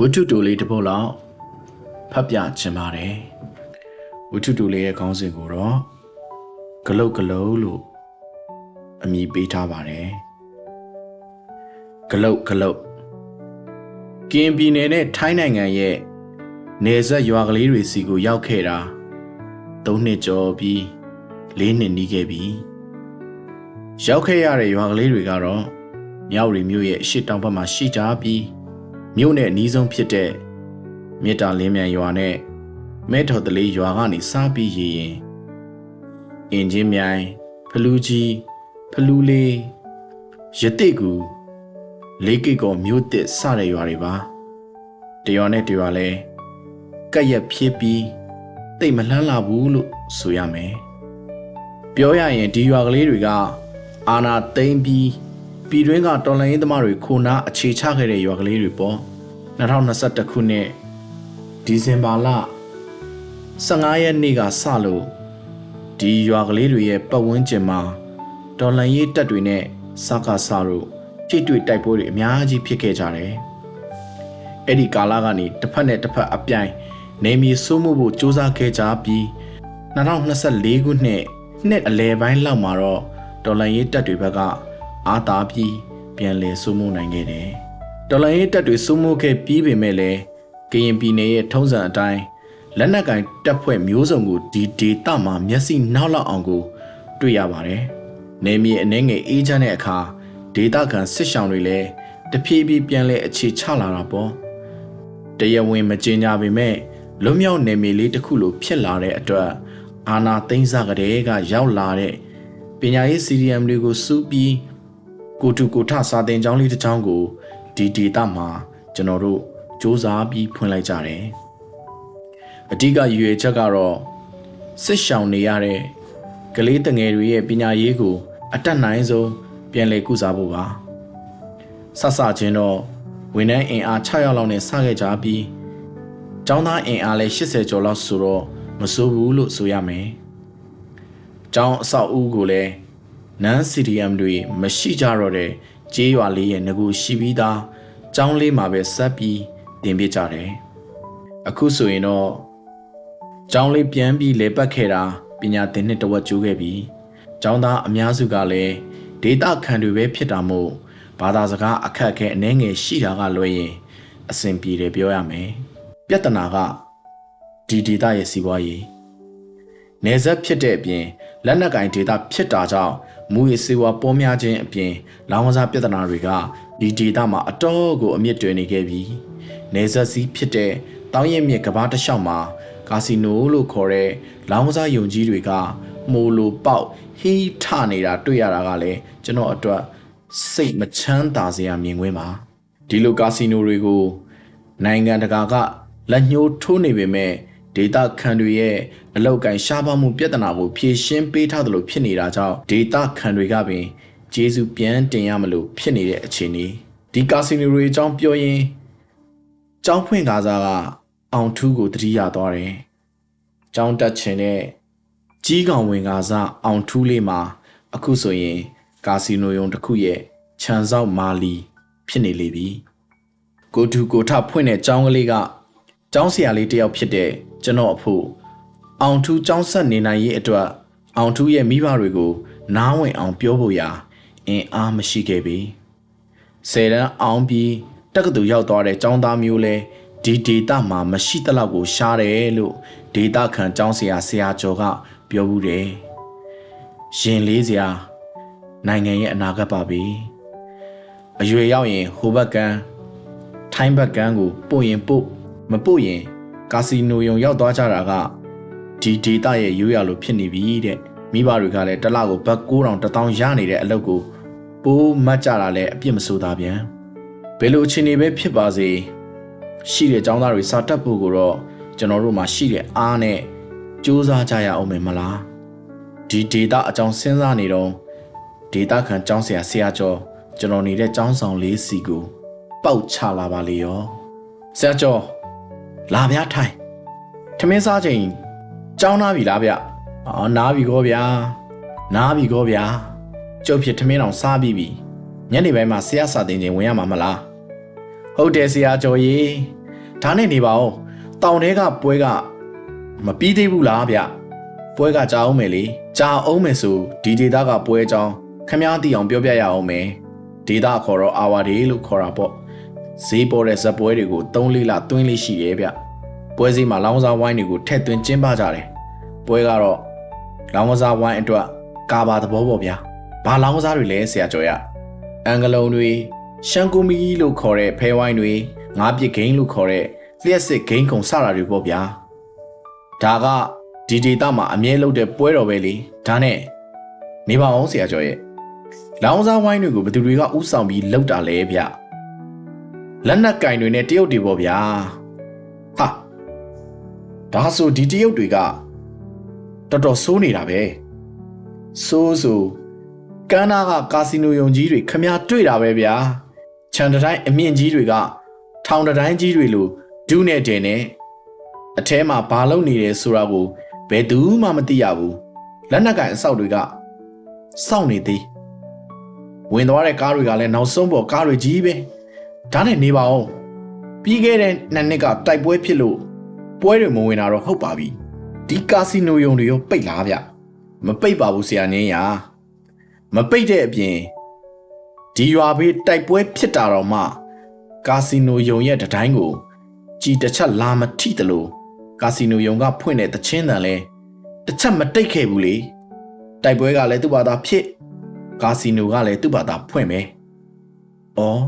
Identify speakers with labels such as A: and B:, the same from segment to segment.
A: ဝတ္ထုတူလေးတစ်ပုဒ်လောက်ဖတ်ပြချင်ပါတယ်ဝတ္ထုတူလေးရဲ့ခေါင်းစဉ်ကိုတော့ဂလုတ်ဂလုတ်လို့အမည်ပေးထားပါတယ်ဂလုတ်ဂလုတ်ကင်ပြည်နယ်နဲ့ထိုင်းနိုင်ငံရဲ့နေဆက်ရွာကလေးတွေစီကိုရောက်ခဲ့တာ၃နှစ်ကျော်ပြီး၄နှစ်နီးခဲ့ပြီရောက်ခဲ့ရတဲ့ရွာကလေးတွေကတော့မြောက်ရီမြို့ရဲ့အရှိတောင်ဘက်မှာရှိကြပြီး မြို့နဲ့အနီးဆုံးဖြစ်တဲ့မြစ်တာလင်းမြန်ရွာနဲ့မဲထော်တလေးရွာကနေစားပြီးရရင်အင်ဂျင်မြိုင်ဖလူးကြီးဖလူးလေးရတိကူလေးကိတ်ကောမြို့တစ်စတဲ့ရွာတွေပါတရွာနဲ့တရွာလဲကက်ရက်ဖြစ်ပြီးတိတ်မလှမ်းလာဘူးလို့ဆိုရမယ်ပြောရရင်ဒီရွာကလေးတွေကအာနာသိမ့်ပြီး ပြည်တွင်းကတော်လှန်ရေးသမားတွေခိုနာအခြေချခဲ့တဲ့ရွာကလေးတွေပေါ့2021ခုနှစ်ဒီဇင်ဘာလ15ရက်နေ့ကစလို့ဒီရွာကလေးတွေရဲ့ပတ်ဝန်းကျင်မှာတော်လှန်ရေးတပ်တွေနဲ့စကားစတို့ထိတွေ့တိုက်ပွဲတွေအများကြီးဖြစ်ခဲ့ကြတယ်။အဲ့ဒီကာလကနေတစ်ဖက်နဲ့တစ်ဖက်အပြိုင်နေမီစိုးမှုဖို့စ조사ခဲ့ကြပြီး2024ခုနှစ်နှစ်အလယ်ပိုင်းလောက်မှာတော့တော်လှန်ရေးတပ်တွေဘက်က အာသာပြီးပြန်လည်စိုးမိုးနိုင်ခဲ့တယ်။တော်လှန်ရေးတပ်တွေစိုးမိုးခဲ့ပြီးပေမဲ့လည်းကရင်ပြည်နယ်ရဲ့ထုံးစံအတိုင်းလက်နက်ကင်တပ်ဖွဲ့မျိုးစုံကိုဒီဒေတာမှာမျက်စိနောက်လောက်အောင်ကို တွေ့ရပါတယ်။နေမြေအနေငယ်အေးချမ်းတဲ့အခါဒေတာခံစစ်ဆောင်တွေလည်းတဖြည်းဖြည်းပြန်လဲအခြေချလာတာပေါ့။တရားဝင်မကြေညာပေမဲ့လွတ်မြောက်နေမြေလေးတစ်ခုလိုဖြစ်လာတဲ့အတွက်အာနာသိမ့်စားကလေးကရောက်လာတဲ့ပညာရေး CDM တွေကိုစူးပြီး ကိုတူကိုထစာတင်ကျောင်းလေးတစ်ကျောင်းကိုဒီဒေတာမှာကျွန်တော်တို့စ조사ပြီးဖွင့်လိုက်ကြတယ်။အဓိကရည်ရွယ်ချက်ကတော့စစ်ရှောင်နေရတဲ့ကလေးတငယ်တွေရဲ့ပညာရေးကို အတက်နိုင်ဆုံးပြန်လည်ကုစားဖို့ပါ။ဆဆချင်းတော့ဝန်ထမ်းအင်အား6ရောက်လောက်နဲ့စခဲ့ကြပြီးကျောင်းသားအင်အားလည်း80ကျော်လောက်ဆိုတော့မစိုးဘူးလို့ဆိုရမယ်။ကျောင်းအဆောက်အဦကိုလည်း နန်း CDM တွေမရှိကြတော့တဲ့ကြေးရွာလေးရဲ့ငကူရှိပြီးသားကျောင်းလေးမှာပဲဆက်ပြီးတင်ပြကြတယ်။အခုဆိုရင်တော့ကျောင်းလေးပြန်ပြီးလေပတ်ခဲ့တာပညာသင်နှစ်တဝက်ကျိုးခဲ့ပြီ။ကျောင်းသားအများစုကလည်းဒေတာခံတွေပဲဖြစ်တာမို့ဘာသာစကားအခက်အခဲအနှဲငယ်ရှိတာကလွယ်ရင်အဆင်ပြေတယ်ပြောရမယ်။ပြဿနာကဒီဒေတာရဲ့စီးပွားရေး နေဆက်ဖြစ်တဲ့အပြင်လက်နက်ကင်ဒေတာဖြစ်တာကြောင့်မူရစေဝါပေါ်များခြင်းအပြင်လောင်ကစားပြဿနာတွေကဒီဒေတာမှာအတော်ကိုအမြင့်တွင်နေခဲ့ပြီးနေဆက်စည်းဖြစ်တဲ့တောင်းရင်မြစ်ကဘာတစ်လျှောက်မှာကာစီနိုလို့ခေါ်တဲ့လောင်ကစားယုံကြီးတွေကမိုလိုပေါက်ဟီးထနေတာတွေ့ရတာကလည်းကျွန်တော်အတွက်စိတ်မချမ်းသာစရာမြင်ကွင်းပါဒီလိုကာစီနိုတွေကိုနိုင်ငံတကာကလက်ညှိုးထိုးနေပေမဲ့ ဒေတာခံတွေရဲ့အလောက်ကန်ရှားပါမှုပြဿနာကိုဖြေရှင်းပေးထားသလိုဖြစ်နေတာကြောင့်ဒေတာခံတွေကပင်ကျေးဇူးပြန်တင်ရမလို့ဖြစ်နေတဲ့အခြေအနေဒီကာစီနိုတွေအကြောင်းပြောရင်ကျောင်းဖွင့်ကားစားကအောင်ထူးကိုတတိယသွားတယ်။ကျောင်းတက်ချင်တဲ့ကြီးကောင်ဝင်ကားစားအောင်ထူးလေးမှာအခုဆိုရင်ကာစီနိုယုံတစ်ခုရဲ့ခြံစောက်မာလီဖြစ်နေလေပြီ။ကိုတူကိုထဖွင့်တဲ့ကျောင်းကလေးက ကျောင်းဆရာလေးတယောက်ဖြစ်တဲ့ကျွန်တော်အဖို့အောင်ထူးကျောင်းဆက်နေနိုင်ရေးအတွက်အောင်ထူးရဲ့မိဘတွေကို နားဝင်အောင်ပြောဖို့ရာအင်အားမရှိခဲ့ပြီ။ဆယ်တန်းအောင်ပြီးတက္ကသိုလ်ရောက်သွားတဲ့ကျောင်းသားမျိုးလဲဒီဒေတာမှာမရှိတလောက်ကိုရှားတယ်လို့ဒေတာခံကျောင်းဆရာဆရာကျော်ကပြောဘူးတယ်။ရင်လေးစရာနိုင်ငံရဲ့အနာဂတ်ပါပဲ။အရွယ်ရောက်ရင်ဟိုဘက်ကန်းထိုင်းဘက်ကန်းကိုပို့ရင်ပို့ မပို့ရင်ကာစီနိုယုံရောက်သွားကြတာကဒီဒေတာရဲ့ရိုးရလို့ဖြစ်နေပြီတဲ့မိဘတွေကလည်းတစ်လကိုဘတ်9000 1000ရနေတဲ့အလုပ်ကိုပိုးမတ်ကြတာလည်းအပြစ်မဆိုးတာဗျံဘယ်လိုအခြေအနေပဲဖြစ်ပါစေရှိတဲ့ចောင်းသားတွေစာတက်ဖို့ကိုတော့ကျွန်တော်တို့မှာရှိတဲ့အားနဲ့စူးစမ်းကြရအောင်မယ်မလားဒီဒေတာအကြောင်းစဉ်းစားနေတော့ဒေတာခံចောင်းဆရာဆရာကျော်ကျွန်တော်နေတဲ့ចောင်းဆောင်လေးစီကိုပေါက်ချလာပါလေရောဆရာကျော် လာဗျာထိုင်ထမင်းစားချိန်ကြောင်းနာပြီလားဗျအော်နားပြီကောဗျာနားပြီကောဗျာကျုပ်ဖြစ်ထမင်းအောင်စားပြီးပြီညနေပိုင်းမှာဆရာစာတင်ချိန်ဝင်ရမှာမလားဟုတ်တယ်ဆရာကျော်ကြီးဒါနဲ့နေပါဦးတောင်ထဲကပွဲကမပြီးသေးဘူးလားဗျပွဲကကြာအောင်မယ်လေကြာအောင်မယ်ဆိုဒီဒေတာကပွဲအကြောင်းခမားတီအောင်ပြောပြရအောင်မယ်ဒေတာခေါ်တော့အာဝါဒေလို့ခေါ်တာပေါ့ ဈေးပေါ်တဲ့ဇက်ပွဲတွေကို၃လေးလသွင်းလေးရှိတယ်ဗျပွဲစည်းမှာလောင်းစားဝိုင်းတွေကိုထည့်သွင်းကျင်းပကြတယ်ပွဲကတော့လောင်းကစားဝိုင်းအတွက်ကာဘာသဘောပေါ့ဗျာဘာလောင်းကစားတွေလဲဆရာကျော်ရအင်္ဂလုံတွေရှန်ကူမီလို့ခေါ်တဲ့ဖဲဝိုင်းတွေငါးပစ်ဂိမ်းလို့ခေါ်တဲ့လျှက်စစ်ဂိမ်းခုံစတာတွေပေါ့ဗျာဒါကဒီဒေတာမှာအမြဲလုပ်တဲ့ပွဲတော်ပဲလေဒါနဲ့နေပါအောင်ဆရာကျော်ရဲ့လောင်းစားဝိုင်းတွေကိုဘယ်သူတွေကဥဆောင်ပြီးလုပ်တာလဲဗျ လက်နက်ကင်တွေနဲ့တရုတ်တွေပေါ့ဗျာဟာဒါဆိုဒီတရုတ်တွေကတော်တော်စိုးနေတာပဲစိုးဆိုကန်းနာကကာစီနိုယုံကြီးတွေခမရတွေ့တာပဲဗျာခြံတတိုင်းအမြင့်ကြီးတွေကထောင်တတိုင်းကြီးတွေလိုဒူးနဲ့တင်နဲ့အထဲမှာဘာလုပ်နေတယ်ဆိုတာကိုဘယ်သူမှမသိရဘူးလက်နက်ကန်အဆောက်တွေကစောင့်နေသေးဝင်သွားတဲ့ကားတွေကလည်းနောက်ဆုံးပေါ်ကားတွေကြီးပဲ ဒါနဲ့နေပါအောင်ပြီးခဲ့တဲ့နှစ်နှစ်ကတိုက်ပွဲဖြစ်လို့ပွဲတွေမဝင်တာတော့ဟုတ်ပါပြီဒီကာစီနိုယုံတွေရောပိတ်လားဗျမပိတ်ပါဘူးဆရာနင်းရမပိတ်တဲ့အပြင်ဒီရွာဘေးတိုက်ပွဲဖြစ်တာတော့မှ ကာစီနိုယုံရဲ့တတိုင်းကို ကြည်တစ်ချက်လာမထိတလို့ကာစီနိုယုံကဖွင့်တဲ့တချင်းတန်လဲတစ်ချက်မတိတ်ခဲ့ဘူးလေတိုက်ပွဲကလည်းသူ့ဘာသာဖြစ် ကာစီနိုကလည်းသူ့ဘာသာဖွင့်မယ်။အော်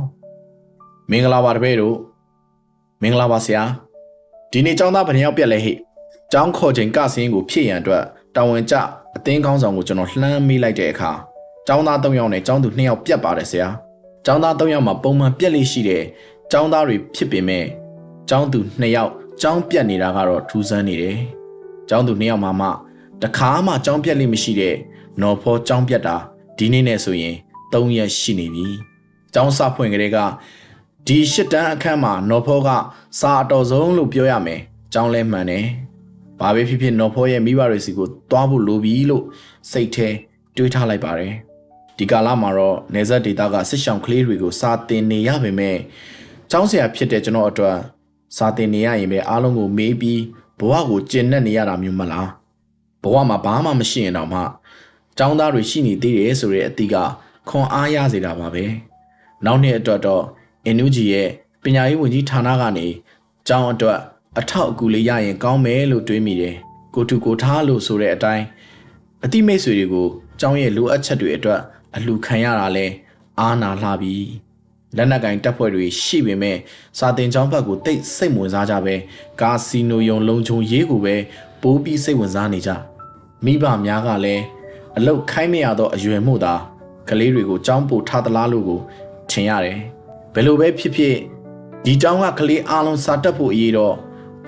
A: မင်္ဂလာပါတပည့်တို့မင်္ဂလာပါဆရာဒီနေ့ကျောင်းသားဗနေရောက်ပြက်လဲဟိကျောင်းခေါ်ချိန်ကစင်းကိုဖြည့်ရန်အတွက်တာဝန်ကျအသင်းကောင်းဆောင်ကိုကျွန်တော်လှမ်းမိလိုက်တဲ့အခါကျောင်းသား၃ယောက်နဲ့ကျောင်းသူ၂ယောက်ပြတ်ပါတယ်ဆရာကျောင်းသား၃ယောက်မှာပုံမှန်ပြက်လေးရှိတဲ့ကျောင်းသားတွေဖြစ်ပေမဲ့ကျောင်းသူ2ယောက်ကျောင်းပြတ်နေတာကတော့ထူးဆန်းနေတယ်။ကျောင်းသူ2ယောက်မှမှတခါမှကျောင်းပြတ်လိမ့်မရှိတဲ့နော်ဖောကျောင်းပြတ်တာဒီနေ့နဲ့ဆိုရင်3ရက်ရှိနေပြီ။ကျောင်းစဖွင့်ကလေးက ဒီရှစ်တန်းအခန်းမှာနော်ဖောကစာအတော်ဆုံးလို့ပြောရမယ်။ကျောင်းလဲမှန်တယ်။ဘာပဲဖြစ်ဖြစ်နော်ဖောရဲ့မိဘတွေစီကိုတွားဖို့လိုပြီလို့စိတ်ထဲတွေးထားလိုက်ပါတယ်။ဒီကာလမှာတော့နေဆက်ဒေတာကစစ်ဆောင်ကလေးတွေကိုစာတင်နေရပေမဲ့ကျောင်းဆရာဖြစ်တဲ့ကျွန်တော်အတွက်စာတင်နေရရင်ပဲအားလုံးကိုမေးပြီးဘဝကိုကျင့်နဲ့နေရတာမျိုးမလားဘဝမှာဘာမှမရှိရင်တော့မှကျောင်းသားတွေရှိနေသေးတယ်ဆိုတဲ့အသီးကခွန်အားရစေတာပါပဲနောက်နှစ်အတွက်တော့ အန်ယူဂျီရဲ့ပညာရေးဝန်ကြီးဌာနကနေကျောင်းအတွက်အထောက်အကူလေးရရင်ကောင်းမယ်လို့တွေးမိတယ်ကိုတူကိုထားလို့ဆိုတဲ့အတိုင်းအတိမိတ်ဆွေတွေကိုကျောင်းရဲ့လိုအပ်ချက်တွေအတွက်အလှခံရတာလဲအားနာလှပြီလက်နက်ကင်တပ်ဖွဲ့တွေရှိပေမဲ့စာတင်ကျောင်းဘက်ကိုတိတ်စိတ်ဝင်စားကြပဲကာစီနိုယုံလုံခြုံရေးကိုပဲပိုးပြီးစိတ်ဝင်စားနေကြမိဘများကလည်းအလုတ်ခိုင်းမရသောအရွယ်မှုသာကလေးတွေကိုကျောင်းပို့ထားသလားလို့ကိုထင်ရတယ် ဘယ်လိုပဲဖြစ်ဖြစ်ဒီကျောင်းကကလေးအားလုံးစာတက်ဖို့အရေးတော့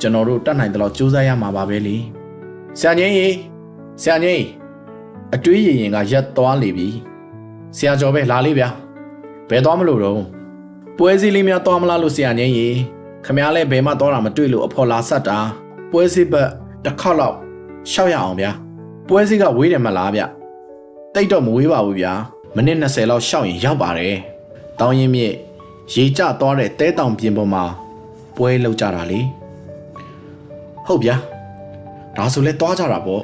A: ကျွန်တော်တို့တတ်နိုင်တယ်လို့စူးစမ်းရမှာပါပဲလေဆရာကြီးရေဆရာကြီးအတွေးရရင်ကရက်သွားလေပြီဆရာကျော်ပဲလာလေးဗျာဘယ်သွားမလို့တော့ပွဲစည်းလေးများသွားမလားလို့ဆရာငင်းရေခမားလဲဘယ်မှသွားတာမတွေ့လို့အဖော်လာဆက်တာပွဲစည်းဘက်တစ်ခေါက်လောက်ရှောက်ရအောင်ဗျာပွဲစည်းကဝေးတယ်မလားဗျတိတ်တော့မဝေးပါဘူးဗျာမိနစ်20လောက်ရှောက်ရင်ရောက်ပါတယ်တောင်းရင်မြစ် ရေကျသွားတဲ့တဲတောင်ပြင်ပေါ်မှာပွဲလောက်ကြတာလေဟုတ်ဗျာဒါဆိုလဲသွားကြတာပေါ့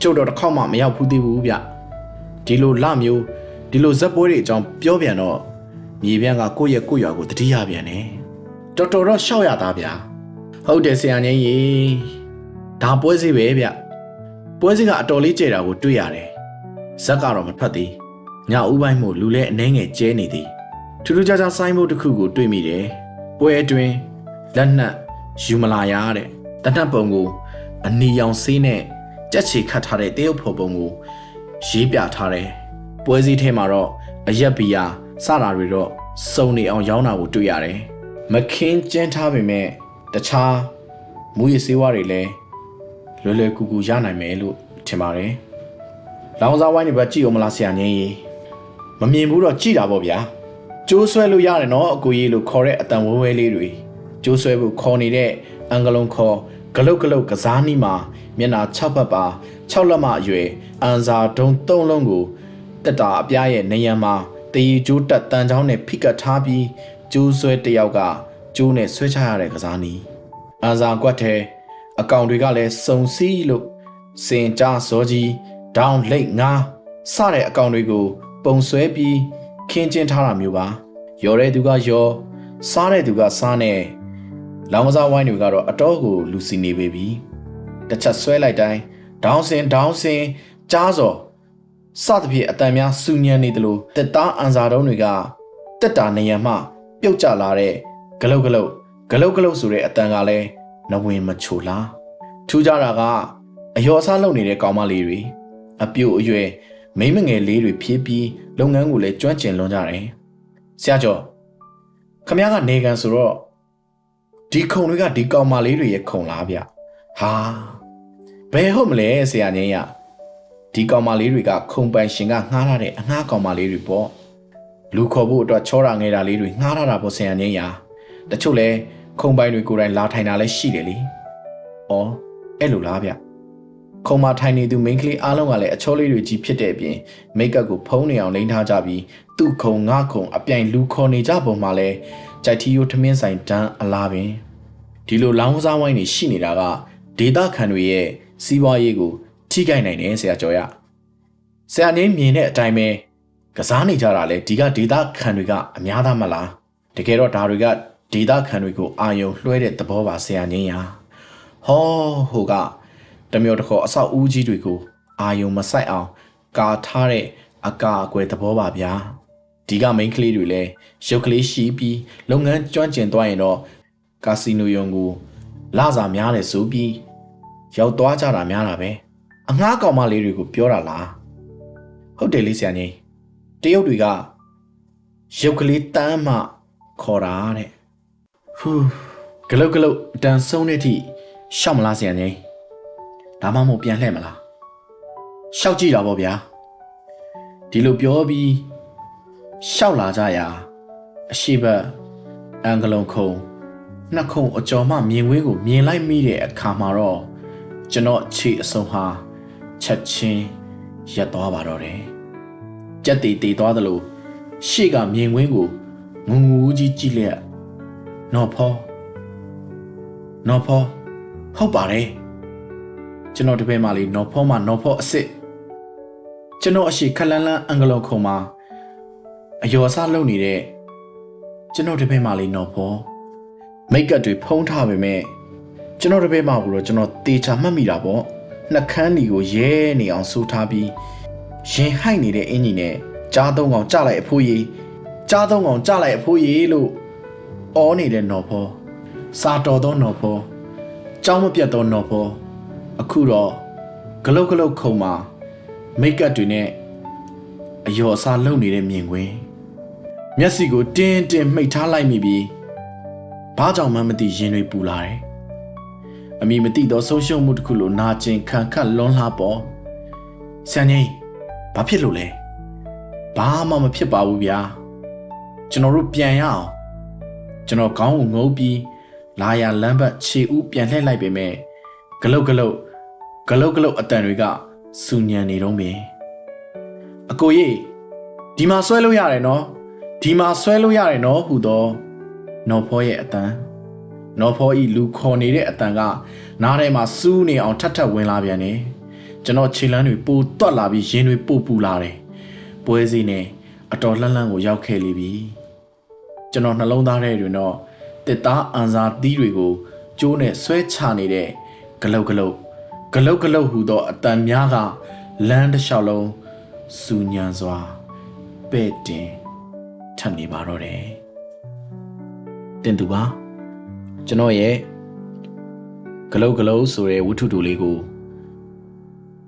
A: ကျုပ်တော့တစ်ခေါက်မှမရောက်ဘူးသေးဘူးဗျဒီလိုလမျိုးဒီလိုဇက်ပွဲတွေအကြောင်းပြောပြန်တော့မြေပြန့်ကကိုယ့်ရဲ့ကိုယ့်ရွာကိုတတိယပြန်တယ်တော်တော်တော့ရှောက်ရတာဗျာဟုတ်တယ်ဆရာငင်းရေဒါပွဲစီပဲဗျပွဲစီကအတော်လေးကြဲတာကိုတွေ့ရတယ်ဇက်ကတော့မထွက်သေးညဥပိုင်းမို့လူလဲအနှဲငယ်ကျဲနေသည် ထူးထူးခြားခြားဆိုင်းဘုတ်တစ်ခုကိုတွေ့မိတယ်ပွဲအတွင်းလက်နက်ယူမလာရတဲ့တနတ်ပုံကို အနီရောင်ဆေးနဲ့ကြက်ချီခတ်ထားတဲ့တရုတ်ဖော်ပုံကိုရေးပြထားတယ်ပွဲစည်းထဲမှာတော့အရက်ဘီယာစတာတွေတော့စုံနေအောင်ရောင်းတာကိုတွေ့ရတယ်။မခင်းကျန်းထားပေမဲ့တခြားမူရစေးဝါးတွေလည်းလွယ်လွယ်ကူကူရနိုင်မယ်လို့ထင်ပါတယ်။လောင်စာဝိုင်းတွေပဲကြည့်အောင်မလားဆရာငင်းကြီးမမြင်ဘူးတော့ကြည့်တာပေါ့ဗျာ။ ကျိုးဆွဲလို့ရတယ်နော်အကူကြီးလို့ခေါ်တဲ့အတန်ဝဲဝဲလေးတွေကျိုးဆွဲဖို့ခေါ်နေတဲ့အင်္ဂလုံးခေါ်ဂလုတ်ဂလုတ်ကစားနီးမှာမျက်နာ6ပတ်ပါ6လက်မအရွယ်အန်စာဒုံ3လုံးကိုတက်တာအပြားရဲ့နေရံမှာတရီကျိုးတက်တန်ချောင်းနဲ့ဖိကတ်ထားပြီးကျိုးဆွဲတယောက်ကကျိုးနဲ့ဆွဲချရတဲ့ကစားနည်းအန်စာကွက်ထဲအကောင်တွေကလည်းစုံစည်းလို့စင်ကြားစောကြီးဒေါင်းလိတ်ငါစတဲ့အကောင်တွေကို ပုံဆွဲပြီး ခင်းကျင်းထားတာမျိုးပါရော်တဲ့သူကရော်စားတဲ့သူကစားနဲ့လောင်ကစားဝိုင်းတွေကတော့အတော့ကိုလူစီနေပေပြီတစ်ချက်ဆွဲလိုက်တိုင်းဒေါင်းစင်ဒေါင်းစင်ကြားစော်စသဖြင့်အတန်များစူညံနေတယ်လို့တက်သားအန်စာတုံးတွေကတက်တာနေရမှပြုတ်ကျလာတဲ့ဂလုတ်ဂလုတ်ဂလုတ်ဂလုတ်ဆိုတဲ့အတန်ကလည်းနဝင်မချိုလားထူးကြတာကအယောအစားလုပ်နေတဲ့ကောင်မလေးတွေအပြိုအရွယ် မိမငယ်လေးတွေဖြည်းပြီးလုပ်ငန်းကိုလည်းကျွမ်းကျင်လွန်ကြတယ်ဆရာကျော်ခမ ्या ကနေကန်ဆိုတော့ဒီခုံတွေကဒီကောင်မလေးတွေရဲ့ခုံလားဗျဟာဘယ်ဟုတ်မလဲဆရာငင်းရဒီကောင်မလေးတွေကခုံပိုင်ရှင်ကငှားထားတဲ့အငှားကောင်မလေးတွေပေါ့လူခေါ်ဖို့အတွက်ချောတာငယ်တာလေးတွေငှားထားတာပေါ့ဆရာငင်းရတချို့လဲခုံပိုင်တွေကိုယ်တိုင်လာထိုင်တာလည်းရှိတယ်လေဩအဲ့လိုလားဗျ ခုံမထိုင်နေသူမိန်းကလေးအားလုံးကလည်းအချောလေးတွေကြီးဖြစ်တဲ့အပြင်မိတ်ကပ်ကိုဖုံးနေအောင်လိမ့်ထားကြပြီးသူ့ခုံငါခုံအပြိုင်လူခေါ်နေကြပုံမှာလဲကြိုက်ထီယိုထမင်းဆိုင်တန်းအလားပင်ဒီလိုလောင်းကစားဝိုင်းတွေရှိနေတာကဒေတာခန်တွေရဲ့စီးပွားရေးကိုထိခိုက်နိုင်တယ်ဆရာကျော်ရဆရာနေမြင်တဲ့အတိုင်းပဲကစားနေကြတာလဲဒီကဒေတာခန်တွေကအများသားမလားတကယ်တော့ဒါတွေကဒေတာခန်တွေကိုအာယုံလွှဲတဲ့သဘောပါဆရာငင်းရဟောဟိုက တမျိုးတစ်ခေါ်အဆောက်အဦကြီးတွေကိုအာယုံမဆိုင်အောင် ကာထားတဲ့အကာအကွယ်သဘောပါဗျာဒီကမိန်းကလေးတွေလည်းရုပ်ကလေးရှိပြီးလုပ်ငန်းကျွမ်းကျင်သွားရင်တော့ကာစီနိုယုံကိုလာစားများတယ်ဆိုပြီးရောက်သွားကြတာများတာပဲအငှားကောင်မလေးတွေကိုပြောတာလားဟုတ်တယ်လေးဆရာကြီးတရုတ်တွေကရုပ်ကလေးတန်းမှခေါ်တာတဲ့ဟူးဂလုတ်ဂလုတ်အတန်ဆုံးတဲ့အထိရှောက်မလားဆရာကြီး ဒါမှမဟုတ်ပြန်လှည့်မလားရှောက်ကြည့်တာပေါ့ဗျာဒီလိုပြောပြီးရှောက်လာကြရာအရှိဘက်အင်္ဂလုံခုံနှစ်ခုံအကျော်မှမြင်ဝင်းကိုမြင်လိုက်မိတဲ့အခါမှာတော့ကျွန်တော်ခြေအစုံဟာချက်ချင်းရက်သွားပါတော့တယ်ကြက်တီတီသွားသလိုရှေ့ကမြင်ဝင်းကိုငုံငူကြီးကြည့်လျက်နော်ဖောနော်ဖောဟုတ်ပါတယ် ကျွန်တော်တပည့်မလေးနော်ဖောမှနော်ဖောအစ်စ်ကျွန်တော်အရှိခလန်းလန်းအင်္ဂလုံခုံမှာအယောအစားလုပ်နေတဲ့ကျွန်တော်တပည့်မလေးနော်ဖောမိတ်ကပ်တွေဖုံးထားပေမဲ့ကျွန်တော်တပည့်မကိုတော့ကျွန်တော်တေချာမှတ်မိတာပေါ့နှကန်းဒီကိုရဲနေအောင်ဆူထားပြီးရင်ဟိုက်နေတဲ့အင်ကြီးနဲ့ကြားသုံးကောင်ကြလိုက်အဖိုးကြီးကြားသုံးကောင်ကြလိုက်အဖိုးကြီးလို့အောနေတဲ့နော်ဖောစာတော်သောနော်ဖောကြောင်းမပြတ်သောနော်ဖော အခုတော့ဂလုတ်ဂလုတ်ခုံမှာမိတ်ကပ်တွေနဲ့အယောအစားလုံနေတဲ့မြင်ကွင်းမျက်စိကိုတင်းတင်းမှိတ်ထားလိုက်မိပြီးဘာကြောင့်မှမသိရင်တွေပူလာတယ်အမိမသိသောဆုံးရှုံးမှုတစ်ခုလိုနာကျင်ခံခတ်လွန်းလှပေါ်ဆန်ကြီးဘာဖြစ်လို့လဲဘာမှမဖြစ်ပါဘူးဗျာကျွန်တော်တို့ပြန်ရအောင်ကျွန်တော်ခေါင်းကိုငုပ်ပြီးလာရလမ်းဘက်ခြေဦးပြန်လှည့်လိုက်ပေမဲ့ဂလုတ်ဂလုတ် ဂလုတ်ဂလုတ်အတန်တွေကစူညံနေတော့ပြီအကိုကြီးဒီမှာဆွဲလို့ရတယ်နော်ဒီမှာဆွဲလို့ရတယ်နော်ဟူသောနော်ဖောရဲ့အတန်နော်ဖောဤလူခေါ်နေတဲ့အတန်ကနားထဲမှာစူးနေအောင်ထပ်ထပ်ဝင်လာပြန်တယ်ကျွန်တော်ခြေလမ်းတွေပိုတွတ်လာပြီးရင်တွေပိုပူလာတယ်ပွဲစီနဲ့အတော်လှမ်းလှမ်းကိုရောက်ခဲ့လိပြီကျွန်တော်နှလုံးသားထဲတွင်တော့တစ်သားအန်စာသီးတွေကိုကျိုးနဲ့ဆွဲချနေတဲ့ဂလုတ်ဂလုတ် ဂလုတ်ဂလုတ်ဟူသောအတန်များကလမ်းတစ်လျှောက်လုံးစူညံစွာပဲ့တင်ထပ်နေပါတော့တယ်တင်သူပါကျွန်တော်ရဲ့ဂလုတ်ဂလုတ်ဆိုတဲ့ဝတ္ထုတူလေးကို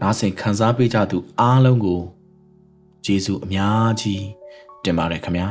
A: နားဆင်ခန်းစားပေးကြသူအားလုံးကိုကျေးဇူးအများကြီးတင်ပါတယ်ခင်ဗျာ